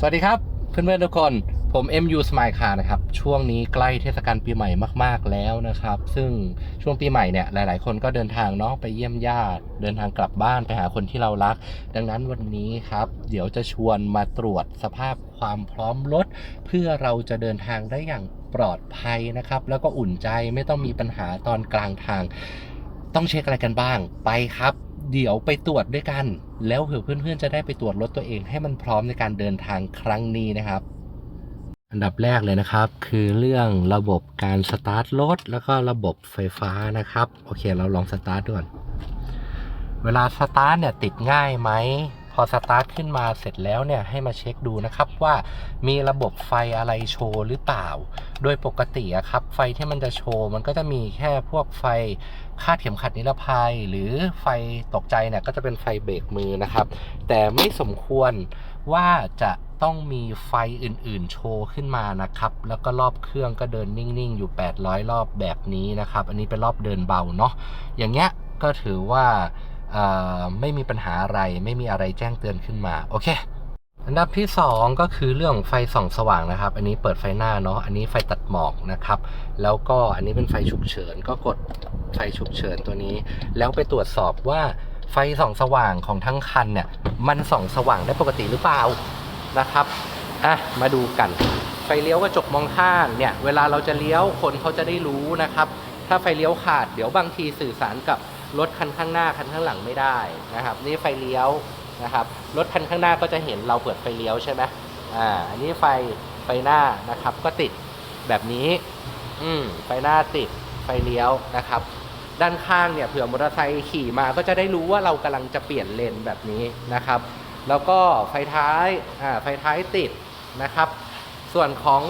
สวัสดีครับเพื่อนๆทุกคนผม MU Smile Car นะครับ ช่วงนี้ใกล้เทศกาลปีใหม่มากๆแล้วนะครับ ซึ่งช่วงปีใหม่เนี่ยหลายๆ คนก็เดินทางเนาะไปเยี่ยมญาติ เดินทางกลับบ้านไปหาคนที่เรารัก ดังนั้นวันนี้ครับ เดี๋ยวจะชวนมาตรวจสภาพความพร้อมรถ เพื่อเราจะเดินทางได้อย่างปลอดภัยนะครับ แล้วก็อุ่นใจไม่ต้องมีปัญหาตอนกลางทาง ต้องเช็คอะไรกันบ้างไปครับ เดี๋ยวไปตรวจด้วยกัน แล้วเผื่อเพื่อนๆจะได้ไปตรวจรถตัวเองให้มันพร้อมในการเดินทางครั้งนี้นะครับ อันดับแรกเลยนะครับ คือเรื่องระบบการสตาร์ทรถแล้วก็ระบบไฟฟ้านะครับ โอเค เราลองสตาร์ทดูก่อนเวลาสตาร์ทเนี่ยติดง่ายไหม พอสตาร์ทขึ้นมาเสร็จแล้วเนี่ยให้มาเช็คดูนะครับว่ามีระบบไฟอะไรโชว์หรือเปล่า โดยปกติอะครับไฟที่มันจะโชว์มันก็จะมีแค่พวกไฟคาดเข็มขัดนิรภัย หรือไฟตกใจเนี่ยก็จะเป็นไฟเบรกมือนะครับ แต่ไม่สมควรว่าจะต้องมีไฟอื่นๆ โชว์ขึ้นมานะครับ แล้วก็รอบเครื่องก็เดินนิ่งๆ อยู่ 800 รอบแบบนี้นะครับ อันนี้เป็นรอบเดินเบาเนาะอย่างเงี้ยก็ถือว่า ไม่มีปัญหาอะไร ไม่มีอะไรแจ้งเตือนขึ้นมา โอเค อันดับที่ 2 ก็คือเรื่องไฟส่องสว่างนะครับ อันนี้เปิดไฟหน้าเนาะ อันนี้ไฟตัดหมอกนะครับ แล้วก็อันนี้เป็นไฟฉุกเฉิน ก็กดไฟฉุกเฉินตัวนี้ แล้วไปตรวจสอบว่าไฟส่องสว่างของทั้งคันเนี่ย มันส่องสว่างได้ปกติหรือเปล่านะครับ อะ มาดูกัน ไฟเลี้ยวกระจกมองข้างเนี่ย เวลาเราจะเลี้ยวคนเขาจะได้รู้นะครับ ถ้าไฟเลี้ยวขาด เดี๋ยวบางทีสื่อสารกับ รถคันข้างหน้าคันข้างหลังไม่ได้นะครับ นี่ไฟเลี้ยวนะครับรถคันข้างหน้าก็จะเห็นเราเปิดไฟเลี้ยวใช่ไหมอ่าอันนี้ไฟไฟหน้านะครับ ก็ติดแบบนี้อืมไฟหน้าติดไฟเลี้ยวนะครับ ด้านข้างเนี่ยเผื่อมอเตอร์ไซค์ขี่มาก็จะได้รู้ว่าเรากำลังจะเปลี่ยนเลนแบบนี้นะครับ แล้วก็ไฟท้ายอ่าไฟท้ายติดนะครับ ส่วนของ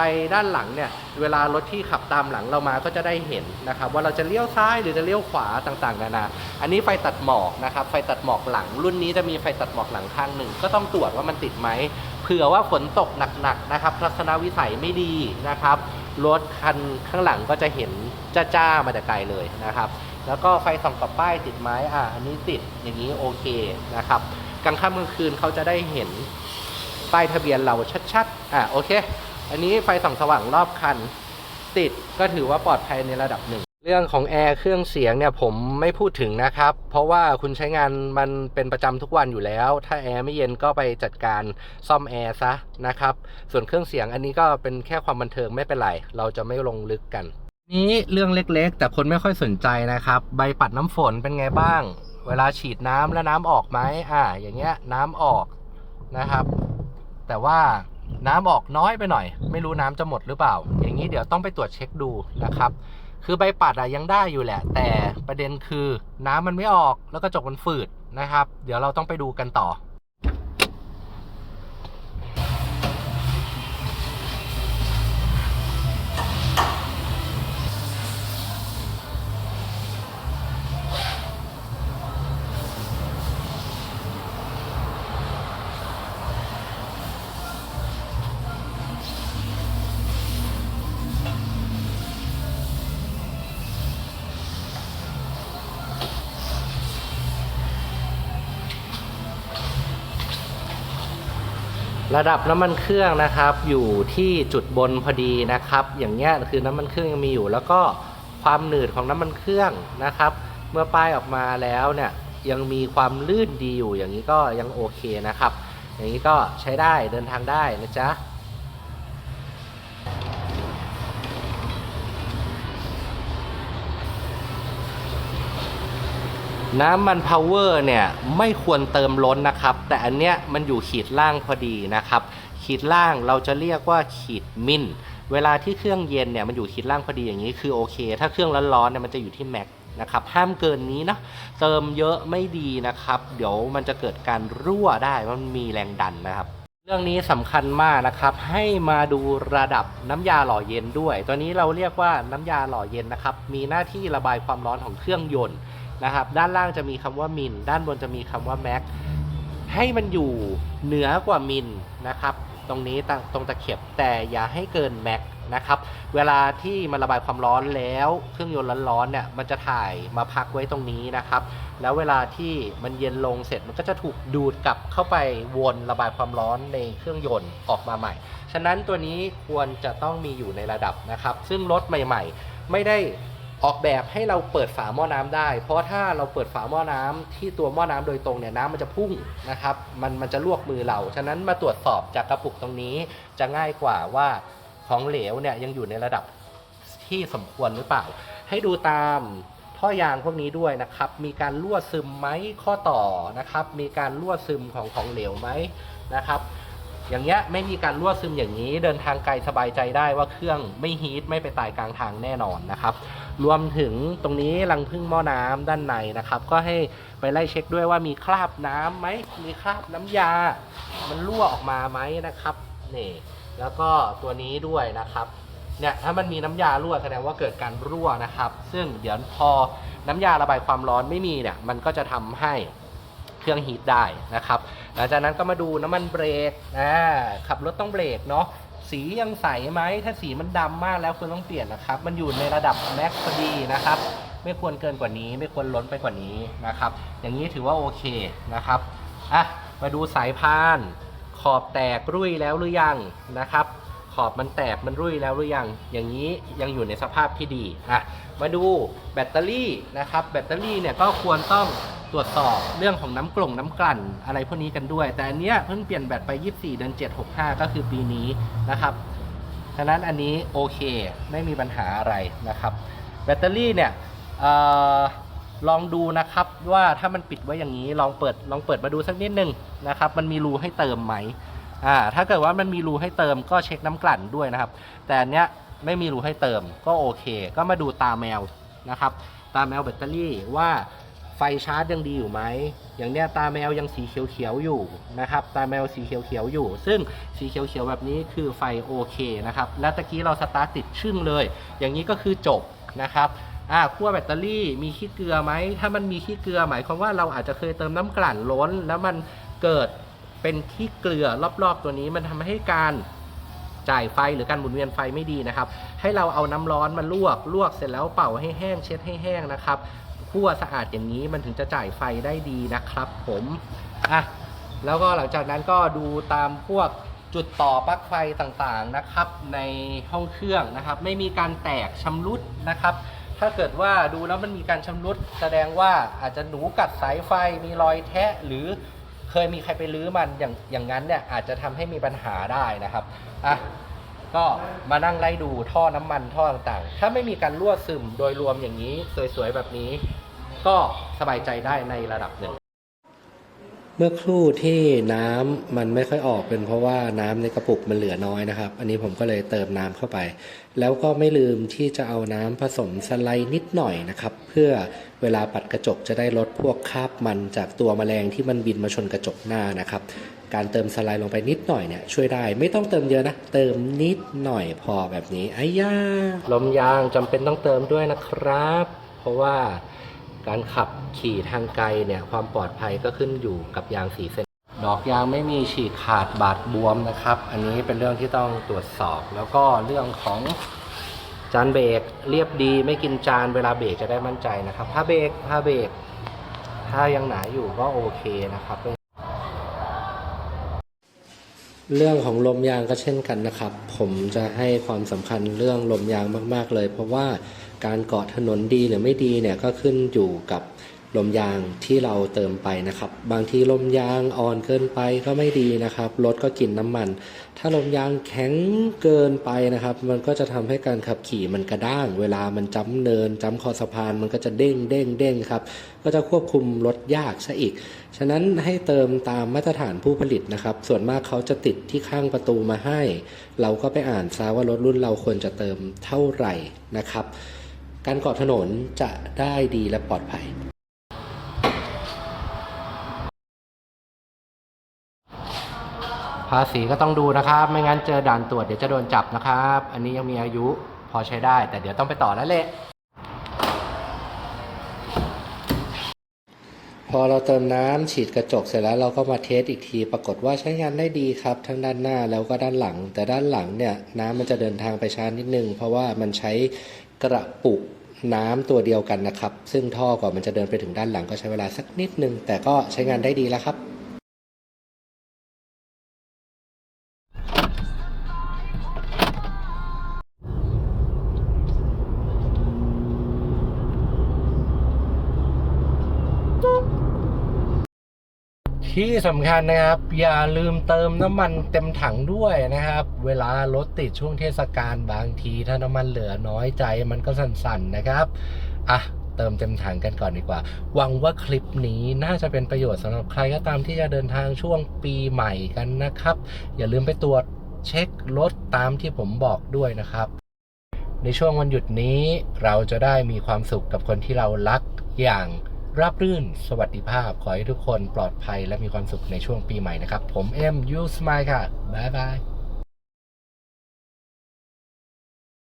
ไฟด้านหลังเนี่ยเวลารถที่ขับตามหลังเรามาก็จะได้เห็นนะครับว่าเราจะเลี้ยวซ้ายหรือจะเลี้ยวขวาต่างๆนานา อันนี้ไฟตัดหมอกนะครับไฟตัดหมอกหลัง รุ่นนี้จะมีไฟตัดหมอกหลังข้างหนึ่งก็ต้องตรวจว่ามันติดไหมเผื่อว่าฝนตกหนักๆนะครับทัศนวิสัยไม่ดีนะครับรถคันข้างหลังก็จะเห็นจ้าๆมาแต่ไกลเลยนะครับแล้วก็ไฟส่องกับป้ายติดไหมอะอันนี้ติดอย่างนี้โอเคนะครับกลางค่ำกลางคืนเขาจะได้เห็นป้ายทะเบียนเราชัดๆ อะโอเค อันนี้ไฟส่องสว่างรอบคัน ติดก็ถือว่าปลอดภัยในระดับหนึ่ง เรื่องของแอร์เครื่องเสียงเนี่ยผมไม่พูดถึงนะครับ เพราะว่าคุณใช้งานมันเป็นประจำทุกวันอยู่แล้ว ถ้าแอร์ไม่เย็นก็ไปจัดการซ่อมแอร์ซะนะครับ ส่วนเครื่องเสียงอันนี้ก็เป็นแค่ความบันเทิงไม่เป็นไร เราจะไม่ลงลึกกัน นี้เรื่องเล็กๆ แต่คนไม่ค่อยสนใจนะครับ ใบปัดน้ำฝนเป็นไงบ้าง เวลาฉีดน้ำแล้วน้ำออกไหมอ่า อย่างเงี้ยน้ำออกนะครับ แต่ว่า น้ำออกน้อยไปหน่อย ไม่รู้น้ำจะหมดหรือเปล่า อย่างนี้เดี๋ยวต้องไปตรวจเช็คดูนะครับ คือใบปัดอะยังได้อยู่แหละ แต่ประเด็นคือน้ำมันไม่ออกแล้วกระจกมันฝืดนะครับ เดี๋ยวเราต้องไปดูกันต่อ ระดับน้ำมันเครื่องนะครับ อยู่ที่จุดบนพอดีนะครับ อย่างเงี้ยคือน้ำมันเครื่องยังมีอยู่ แล้วก็ความหนืดของน้ำมันเครื่องนะครับ เมื่อป้ายออกมาแล้วเนี่ยยังมีความลื่นดีอยู่อย่างนี้ก็ยังโอเคนะครับ อย่างนี้ก็ใช้ได้เดินทางได้นะจ๊ะ น้ำมันพาวเวอร์เนี่ยไม่ควรเติมล้นนะครับ แต่อันเนี้ยมันอยู่ขีดล่างพอดีนะครับ ขีดล่างเราจะเรียกว่าขีดมินเวลาที่เครื่องเย็นเนี่ยมันอยู่ขีดล่างพอดีอย่างนี้คือโอเค ถ้าเครื่องร้อนๆเนี่ยมันจะอยู่ที่แม็กนะครับห้ามเกินนี้นะเติมเยอะไม่ดีนะครับ เดี๋ยวมันจะเกิดการรั่วได้มันมีแรงดันนะครับ เรื่องนี้สำคัญมากนะครับ ให้มาดูระดับน้ำยาหล่อเย็นด้วย ตัวนี้เราเรียกว่าน้ำยาหล่อเย็นนะครับ มีหน้าที่ระบายความร้อนของเครื่องยนต์ นะครับ ด้านล่างจะมีคำว่ามิน ด้านบนจะมีคำว่าแม็ก ให้มันอยู่เหนือกว่ามินนะครับ ตรงนี้ตรงตะเข็บแต่อย่าให้เกินแม็กนะครับ เวลาที่มันระบายความร้อนแล้วเครื่องยนต์ร้อนๆเนี่ยมันจะถ่ายมาพักไว้ตรงนี้นะครับ แล้วเวลาที่มันเย็นลงเสร็จมันก็จะถูกดูดกลับเข้าไปวนระบายความร้อนในเครื่องยนต์ออกมาใหม่ ฉะนั้นตัวนี้ควรจะต้องมีอยู่ในระดับนะครับ ซึ่งรถใหม่ ๆ ไม่ได้ ออกแบบให้เราเปิดฝาหม้อน้ำได้ เพราะถ้าเราเปิดฝาหม้อน้ำที่ตัวหม้อน้ำโดยตรงเนี่ยน้ำมันจะพุ่งนะครับ มันมันจะลวกมือเรา ฉะนั้นมาตรวจสอบจากกระปุกตรงนี้จะง่ายกว่าว่าของเหลวเนี่ยยังอยู่ในระดับที่สมควรหรือเปล่า ให้ดูตามท่อยางพวกนี้ด้วยนะครับ มีการรั่วซึมไหมข้อต่อนะครับ มีการรั่วซึมของของเหลวไหมนะครับ อย่างเงี้ยไม่มีการรั่วซึมอย่างนี้ เดินทางไกลสบายใจได้ว่าเครื่องไม่ฮีทไม่ไปตายกลางทางแน่นอนนะครับ รวมถึงตรงนี้รังพึ่งหม้อน้ำด้านในนะครับ ก็ให้ไปไล่เช็คด้วยว่ามีคราบน้ำไหมมีคราบน้ำยา มันรั่วออกมาไหมนะครับนี่แล้วก็ตัวนี้ด้วยนะครับเนี่ยถ้ามันมีน้ำยารั่วแสดงว่าเกิดการรั่วนะครับ ซึ่งเดี๋ยวพอน้ำยาระบายความร้อนไม่มีเนี่ยมันก็จะทำให้ เครื่องฮีทได้นะครับหลังจากนั้นก็มาดูน้ำมันเบรกอ่าขับรถต้องเบรกเนาะสียังใสไหมถ้าสีมันดำมากแล้วควรต้องเปลี่ยนนะครับ มันอยู่ในระดับแม็กซ์พอดีนะครับ ไม่ควรเกินกว่านี้ ไม่ควรล้นไปกว่านี้นะครับ อย่างนี้ถือว่าโอเคนะครับอะมาดูสายพาน ขอบแตกรุ่ยแล้วหรือยังนะครับ ขอบมันแตกมันรุ่ยแล้วหรือยัง อย่างนี้ยังอยู่ในสภาพที่ดีอะมาดูแบตเตอรี่นะครับ แบตเตอรี่เนี่ยก็ควรต้อง ตรวจสอบเรื่องของน้ำกล่งน้ำกลั่นอะไรพวกนี้กันด้วย แต่อันเนี้ยเพิ่งเปลี่ยนแบตไป 24 เดือน 7 65 ก็คือปีนี้นะครับฉะนั้นอันนี้โอเคไม่มีปัญหาอะไรนะครับ แบตเตอรี่เนี่ยออลองดูนะครับว่าถ้ามันปิดไว้อย่างนี้ลองเปิดลองเปิดมาดูสักนิดนึงนะครับมันมีรูให้เติมไหมอ่าถ้าเกิดว่ามันมีรูให้เติมก็เช็คน้ำกลั่นด้วยนะครับ แต่อันเนี้ยไม่มีรูให้เติมก็โอเค ก็มาดูตาแมวนะครับ ตาแมวแบตเตอรี่ว่า ไฟชาร์จยังดีอยู่ไหม อย่างเนี้ยตาแมวยังสีเขียวๆอยู่นะครับ ตาแมวสีเขียวๆอยู่ ซึ่งสีเขียวๆแบบนี้คือไฟโอเคนะครับ แล้วตะกี้เราสตาร์ทติดชึ่งเลย อย่างนี้ก็คือจบนะครับอ่าขั้วแบตเตอรี่มีขี้เกลือไหม ถ้ามันมีขี้เกลือหมายความว่าเราอาจจะเคยเติมน้ำกลั่นล้น แล้วมันเกิดเป็นขี้เกลือรอบๆตัวนี้มันทำให้การจ่ายไฟหรือการหมุนเวียนไฟไม่ดีนะครับ ให้เราเอาน้ำร้อนมาลวกลวกเสร็จแล้วเป่าให้แห้งเช็ดให้แห้งนะครับ คั่วสะอาดอย่างนี้มันถึงจะจ่ายไฟได้ดีนะครับผมอะแล้วก็หลังจากนั้นก็ดูตามพวกจุดต่อปลั๊กไฟต่างๆนะครับ ในห้องเครื่องนะครับ ไม่มีการแตกชำรุดนะครับ ถ้าเกิดว่าดูแล้วมันมีการชำรุด แสดงว่าอาจจะหนูกัดสายไฟมีรอยแทะหรือเคยมีใครไปรื้อมันอย่างอย่างนั้นเนี่ยอาจจะทำให้มีปัญหาได้นะครับอะ ก็มานั่งไล่ดูท่อน้ำมันท่อต่างๆ ถ้าไม่มีการรั่วซึมโดยรวมอย่างนี้สวยๆแบบนี้ ก็สบายใจได้ในระดับหนึ่ง เมื่อครู่ที่น้ำมันไม่ค่อยออกเป็นเพราะว่าน้ำในกระปุกมันเหลือน้อยนะครับ อันนี้ผมก็เลยเติมน้ำเข้าไป แล้วก็ไม่ลืมที่จะเอาน้ำผสมสไลด์นิดหน่อยนะครับ เพื่อเวลาปัดกระจกจะได้ลดพวกคราบมันจากตัวแมลงที่มันบินมาชนกระจกหน้านะครับ การเติมสไลด์ลงไปนิดหน่อยเนี่ยช่วยได้ไม่ต้องเติมเยอะนะ เติมนิดหน่อยพอแบบนี้ไอ้ย่าลมยางจำเป็นต้องเติมด้วยนะครับ เพราะว่า การขับขี่ทางไกลเนี่ยความปลอดภัยก็ขึ้นอยู่กับยางสีเส้น ดอกยางไม่มีฉีกขาดบาดบวมนะครับ อันนี้เป็นเรื่องที่ต้องตรวจสอบ แล้วก็เรื่องของจานเบรกเรียบดีไม่กินจานเวลาเบรกจะได้มั่นใจนะครับ ถ้าเบรกถ้าเบรกถ้ายังหนาอยู่ก็โอเคนะครับ เรื่องของลมยางก็เช่นกันนะครับ ผมจะให้ความสำคัญเรื่องลมยางมาก ๆ เลย เพราะว่า การเกาะถนนดีหรือไม่ดีเนี่ยก็ขึ้นอยู่กับลมยางที่เราเติมไปนะครับ บางทีลมยางอ่อนเกินไปก็ไม่ดีนะครับรถก็กินน้ำมัน ถ้าลมยางแข็งเกินไปนะครับ มันก็จะทำให้การขับขี่มันกระด้าง เวลามันจ้ำเนินจ้ำคอสะพานมันก็จะเด้งเด้งเด้งครับก็จะควบคุมรถยากซะอีก ฉะนั้นให้เติมตามมาตรฐานผู้ผลิตนะครับ ส่วนมากเขาจะติดที่ข้างประตูมาให้ เราก็ไปอ่านซะว่ารถรุ่นเราควรจะเติมเท่าไหร่นะครับ การเกาะถนนจะได้ดีและปลอดภัยภาษีก็ต้องดูนะครับ ไม่งั้นเจอด่านตรวจเดี๋ยวจะโดนจับนะครับ อันนี้ยังมีอายุพอใช้ได้ แต่เดี๋ยวต้องไปต่อแล้วแหละ พอเราเติมน้ำฉีดกระจกเสร็จแล้วเราก็มาเทสอีกที ปรากฏว่าใช้งานได้ดีครับ ทั้งด้านหน้าแล้วก็ด้านหลัง แต่ด้านหลังเนี่ยน้ำมันจะเดินทางไปช้านิดนึง เพราะว่ามันใช้กระปุก น้ำตัวเดียวกันนะครับ ซึ่งท่อก่อนมันจะเดินไปถึงด้านหลังก็ใช้เวลาสักนิดนึง แต่ก็ใช้งานได้ดีแล้วครับ ที่สำคัญนะครับ อย่าลืมเติมน้ำมันเต็มถังด้วยนะครับ เวลารถติดช่วงเทศกาลบางที ถ้าน้ำมันเหลือน้อยใจมันก็สั่นๆนะครับอะเติมเต็มถังกันก่อนดีกว่า หวังว่าคลิปนี้น่าจะเป็นประโยชน์สำหรับใครก็ตามที่จะเดินทางช่วงปีใหม่กันนะครับ อย่าลืมไปตรวจเช็ครถตามที่ผมบอกด้วยนะครับ ในช่วงวันหยุดนี้เราจะได้มีความสุขกับคนที่เรารักอย่าง ราบรื่นสวัสดิภาพ ขอให้ทุกคนปลอดภัยและมีความสุขในช่วงปีใหม่นะครับ ผมเอ็มยูสมายค่ะ บ๊ายบาย